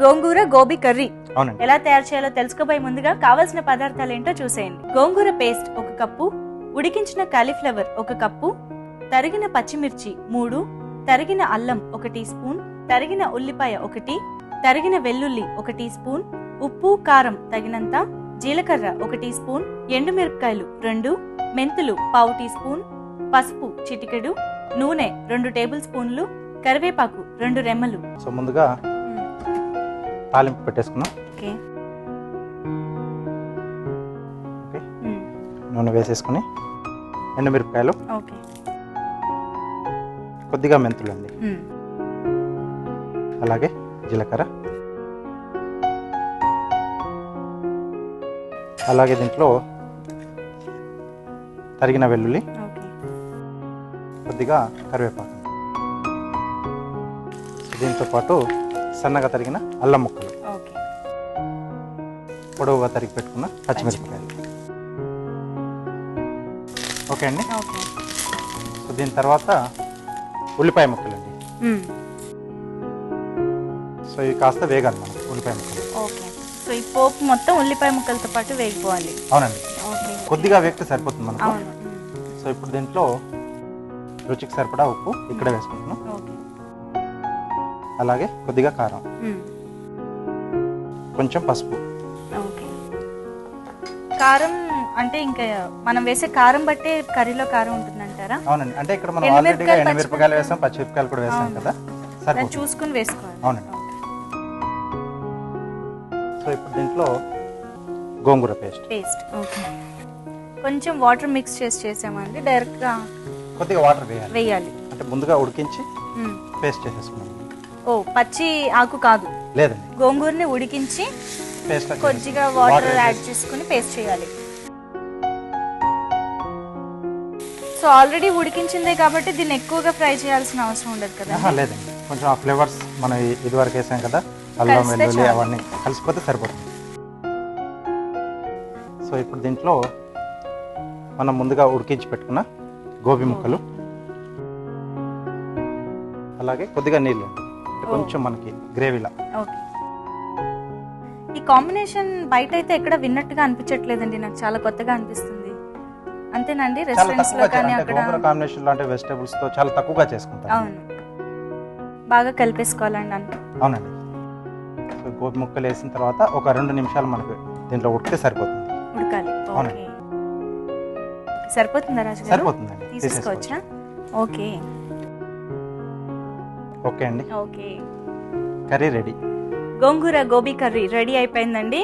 గోంగూర gobi curry ఎలా తయారు చేయాలో తెలుసుకోబోయే ముందుగా కావాల్సిన పదార్థాలు ఏంటో చూసేయండి. గోంగూర పేస్ట్ ఒక కప్పు ఉడికించిన కాలీఫ్లవర్ ఒక కప్పు తరిగిన పచ్చిమిర్చి మూడు తరిగిన అల్లం ఒక టీ స్పూన్ తరిగిన ఉల్లిపాయ ఒకటి తరిగిన వెల్లుల్లి ఒక టీ స్పూన్ ఉప్పు కారం తగినంత జీలకర్ర ఒక టీ స్పూన్ ఎండుమిరపకాయలు రెండు మెంతులు పావు టీ స్పూన్ పసుపు చిటికెడు నూనె రెండు టేబుల్ స్పూన్లు కరివేపాకు రెండు రెమ్మలు. సో ముందుగా తాలింపు పెట్టేసుకున్నాం ఓకే. ఓకే. నూనె వేసేసుకుని ఎండుమిరపకాయలు. ఓకే. కొద్దిగా మెంతులు అండి. అలాగే జీలకర్ర. అలాగే దీంట్లో తరిగిన వెల్లుల్లి. కొద్దిగా కరివేపాకు. దీంతో పాటు సన్నగా తరిగిన అల్లం ముక్కలు. పొడవుగా తరిగి పెట్టుకున్న పచ్చిమిరపకాయలు. ఓకే అండి? సో దీని తర్వాత ఉల్లిపాయ ముక్కలు అండి. సో ఇవి కాస్త వేగాలి మనం ఉల్లిపాయ ముక్కలు. ఓకే. సో ఈ పోపు మొత్తం ఉల్లిపాయ ముక్కలతో పాటు వేగిపోవాలి. అవునండి. కొద్దిగా వేగితే సరిపోతుంది మనకు. సో ఇప్పుడు దీంట్లో రుచికి సరిపడా ఉప్పు ఇక్కడ వేసుకుంటున్నాం. అలాగే కొద్దిగా కారం. కొంచెం పసుపు. కారం అంటే ఇంకా మనం వేసే కారం బట్టే కర్రీలో కారం ఉంటుందంటారా? అవునండి. అంటే ఇక్కడ మనం ఆల్రెడీగా ఎండుమిరపకాయలు. వేసాం పచ్చిమిరపకాయలు కూడా వేసాం. కదా. సరిపోతుంది. చూసుకుని వేసుకోవాలి. అవునండి. సో ఇప్పుడు దీంట్లో గోంగూర పేస్ట్. పేస్ట్. ఓకే. కొంచెం వాటర్ మిక్స్ చేసి చేసామండి. డైరెక్ట్గా కొద్దిగా వాటర్ వేయాలి. వేయాలి. అంటే ముందుగా ఉడికించి. పేస్ట్ చేసేసుకున్నాం. ఓ పచ్చి ఆకు కాదు. లేదండి. గోంగూరని ఉడికించి పేస్ట్ కొద్దిగా వాటర్ యాడ్ చేసుకుని పేస్ట్ చేయాలి. సో ఆల్రెడీ ఉడికించిందే కాబట్టి దీన్ని ఎక్కువగా ఫ్రై చేయాల్సిన అవసరం ఉండదు కదా లేదండి. కొంచెం ఆ ఫ్లేవర్స్ మనం ఇ- ఇదివరకు వేసాం కదా అల్లం వెల్లుల్లి. అవన్నీ కలిసిపోతే సరిపోతుంది. సో ఇప్పుడు దీంట్లో మనం ముందుగా ఉడికించి పెట్టుకున్న గోబీ ముక్కలు అలాగే కొద్దిగా నీళ్ళు. అంటే కొంచెం మనకి గ్రేవీలా. ఓకే. ఈ కాంబినేషన్ బయట అయితే ఎక్కడ విన్నట్టుగా అనిపించట్లేదండి. నాకు చాలా కొత్తగా అనిపిస్తుంది. అంతేనండి? రెస్టారెంట్స్లో కానీ అక్కడ కాంబినేషన్ లాంటి వెజిటేబుల్స్తో చాలా తక్కువగా చేసుకుంటాం అవును. బాగా కలిపేసుకోవాలండి అంత అవునండి. సో గోబీ ముక్కలు వేసిన తర్వాత ఒక రెండు నిమిషాలు మనకు దీంట్లో ఉడికితే సరిపోతుంది. ఉడకాలి. అవునండి. సరిపోతుందా రాజు సరిపోతుందండి. తీసేసుకోవచ్చా. ఓకే. ఓకే అండి. Okay. Curry ready. Gongura gobi curry ready అయిపోయిందండి.